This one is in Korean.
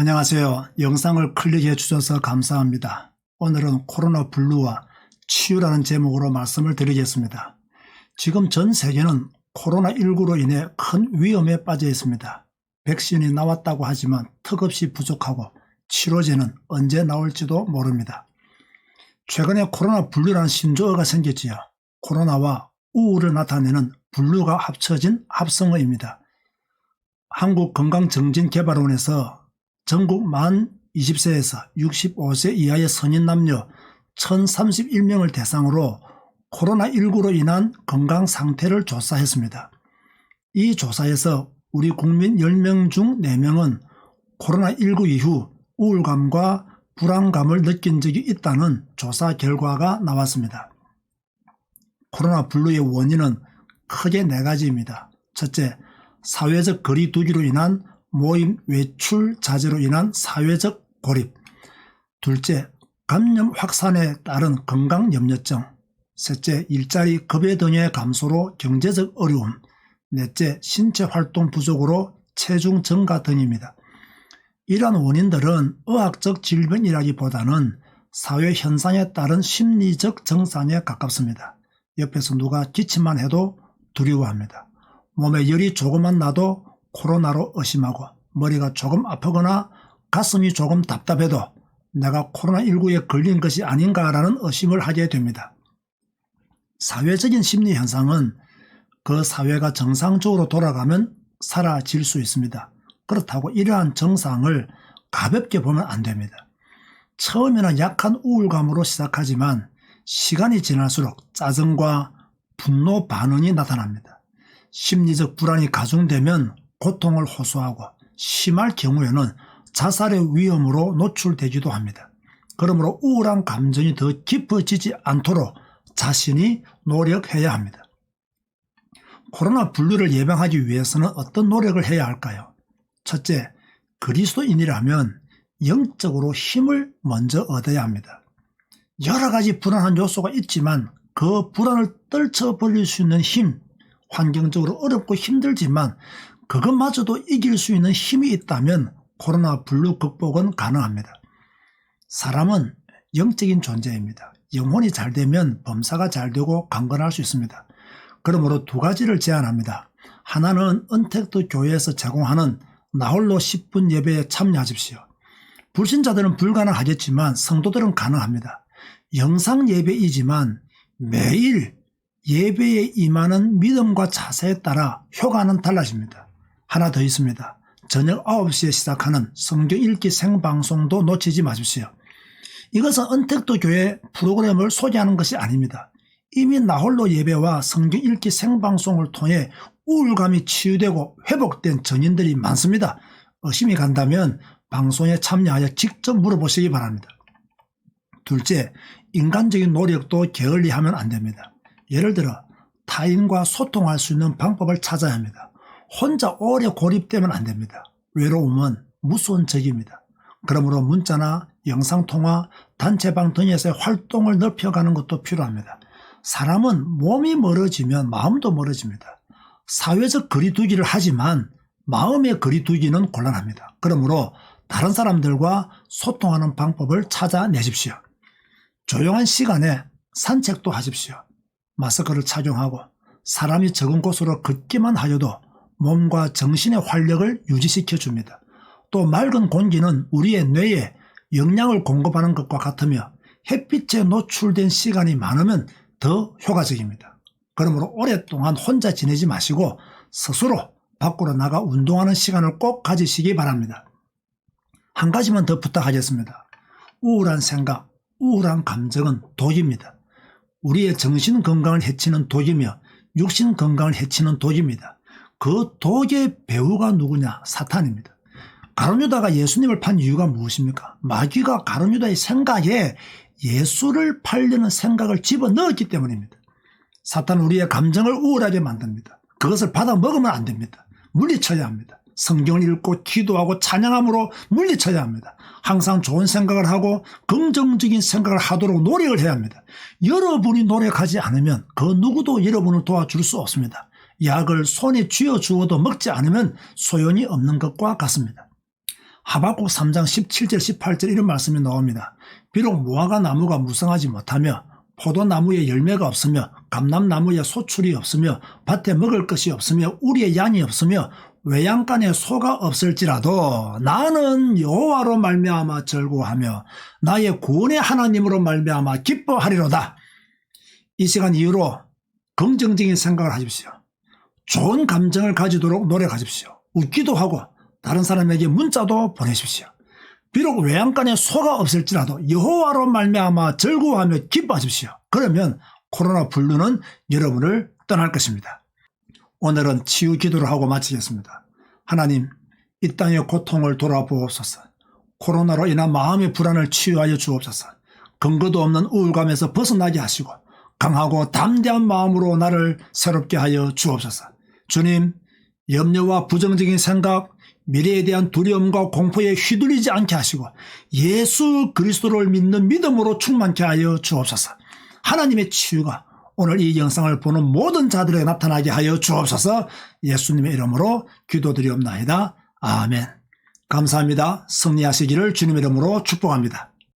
안녕하세요. 영상을 클릭해 주셔서 감사합니다. 오늘은 코로나 블루와 치유라는 제목으로 말씀을 드리겠습니다. 지금 전 세계는 코로나19로 인해 큰 위험에 빠져 있습니다. 백신이 나왔다고 하지만 턱없이 부족하고 치료제는 언제 나올지도 모릅니다. 최근에 코로나 블루라는 신조어가 생겼지요. 코로나와 우울을 나타내는 블루가 합쳐진 합성어입니다. 한국건강정진개발원에서 전국 만 20세에서 65세 이하의 성인 남녀 1031명을 대상으로 코로나19로 인한 건강 상태를 조사했습니다. 이 조사에서 우리 국민 10명 중 4명은 코로나19 이후 우울감과 불안감을 느낀 적이 있다는 조사 결과가 나왔습니다. 코로나 블루의 원인은 크게 네 가지입니다. 첫째, 사회적 거리 두기로 인한 모임 외출 자제로 인한 사회적 고립. 둘째, 감염 확산에 따른 건강 염려증. 셋째, 일자리 급여 등의 감소로 경제적 어려움. 넷째, 신체 활동 부족으로 체중 증가 등입니다. 이러한 원인들은 의학적 질병이라기보다는 사회 현상에 따른 심리적 증상에 가깝습니다. 옆에서 누가 기침만 해도 두려워합니다. 몸에 열이 조금만 나도 코로나로 의심하고 머리가 조금 아프거나 가슴이 조금 답답해도 내가 코로나19에 걸린 것이 아닌가라는 의심을 하게 됩니다. 사회적인 심리 현상은 그 사회가 정상적으로 돌아가면 사라질 수 있습니다. 그렇다고 이러한 증상을 가볍게 보면 안 됩니다. 처음에는 약한 우울감으로 시작하지만 시간이 지날수록 짜증과 분노 반응이 나타납니다. 심리적 불안이 가중되면 고통을 호소하고 심할 경우에는 자살의 위험으로 노출되기도 합니다. 그러므로 우울한 감정이 더 깊어지지 않도록 자신이 노력해야 합니다. 코로나 분류를 예방하기 위해서는 어떤 노력을 해야 할까요? 첫째, 그리스도인이라면 영적으로 힘을 먼저 얻어야 합니다. 여러 가지 불안한 요소가 있지만 그 불안을 떨쳐버릴 수 있는 힘, 환경적으로 어렵고 힘들지만 그것마저도 이길 수 있는 힘이 있다면 코로나 블루 극복은 가능합니다. 사람은 영적인 존재입니다. 영혼이 잘 되면 범사가 잘 되고 강건할 수 있습니다. 그러므로 두 가지를 제안합니다. 하나는 은택도 교회에서 제공하는 나홀로 10분 예배에 참여하십시오. 불신자들은 불가능하겠지만 성도들은 가능합니다. 영상 예배이지만 매일 예배에 임하는 믿음과 자세에 따라 효과는 달라집니다. 하나 더 있습니다. 저녁 9시에 시작하는 성경 읽기 생방송도 놓치지 마십시오. 이것은 은택도 교회 프로그램을 소개하는 것이 아닙니다. 이미 나홀로 예배와 성경 읽기 생방송을 통해 우울감이 치유되고 회복된 전인들이 많습니다. 의심이 간다면 방송에 참여하여 직접 물어보시기 바랍니다. 둘째, 인간적인 노력도 게을리하면 안 됩니다. 예를 들어 타인과 소통할 수 있는 방법을 찾아야 합니다. 혼자 오래 고립되면 안 됩니다. 외로움은 무서운 적입니다. 그러므로 문자나 영상통화, 단체방 등에서의 활동을 넓혀가는 것도 필요합니다. 사람은 몸이 멀어지면 마음도 멀어집니다. 사회적 거리두기를 하지만 마음의 거리두기는 곤란합니다. 그러므로 다른 사람들과 소통하는 방법을 찾아내십시오. 조용한 시간에 산책도 하십시오. 마스크를 착용하고 사람이 적은 곳으로 걷기만 하여도 몸과 정신의 활력을 유지시켜 줍니다. 또 맑은 공기는 우리의 뇌에 영양을 공급하는 것과 같으며 햇빛에 노출된 시간이 많으면 더 효과적입니다. 그러므로 오랫동안 혼자 지내지 마시고 스스로 밖으로 나가 운동하는 시간을 꼭 가지시기 바랍니다. 한 가지만 더 부탁하겠습니다. 우울한 생각, 우울한 감정은 독입니다. 우리의 정신 건강을 해치는 독이며 육신 건강을 해치는 독입니다. 그 독의 배우가 누구냐? 사탄입니다. 가론유다가 예수님을 판 이유가 무엇입니까? 마귀가 가론유다의 생각에 예수를 팔려는 생각을 집어넣었기 때문입니다. 사탄은 우리의 감정을 우울하게 만듭니다. 그것을 받아 먹으면 안 됩니다. 물리쳐야 합니다. 성경을 읽고 기도하고 찬양함으로 물리쳐야 합니다. 항상 좋은 생각을 하고 긍정적인 생각을 하도록 노력을 해야 합니다. 여러분이 노력하지 않으면 그 누구도 여러분을 도와줄 수 없습니다. 약을 손에 쥐어 주어도 먹지 않으면 소용이 없는 것과 같습니다. 하박국 3장 17절 18절 이런 말씀이 나옵니다. 비록 무화과 나무가 무성하지 못하며 포도나무에 열매가 없으며 감람나무에 소출이 없으며 밭에 먹을 것이 없으며 우리의 양이 없으며 외양간에 소가 없을지라도 나는 여호와로 말미암아 절구하며 나의 구원의 하나님으로 말미암아 기뻐하리로다. 이 시간 이후로 긍정적인 생각을 하십시오. 좋은 감정을 가지도록 노력하십시오. 웃기도 하고 다른 사람에게 문자도 보내십시오. 비록 외양간에 소가 없을지라도 여호와로 말미암아 절구하며 기뻐하십시오. 그러면 코로나 블루는 여러분을 떠날 것입니다. 오늘은 치유 기도를 하고 마치겠습니다. 하나님, 이 땅의 고통을 돌아보옵소서. 코로나로 인한 마음의 불안을 치유하여 주옵소서. 근거도 없는 우울감에서 벗어나게 하시고 강하고 담대한 마음으로 나를 새롭게 하여 주옵소서. 주님, 염려와 부정적인 생각, 미래에 대한 두려움과 공포에 휘둘리지 않게 하시고 예수 그리스도를 믿는 믿음으로 충만케 하여 주옵소서. 하나님의 치유가 오늘 이 영상을 보는 모든 자들에게 나타나게 하여 주옵소서 예수님의 이름으로 기도드리옵나이다. 아멘. 감사합니다. 승리하시기를 주님의 이름으로 축복합니다.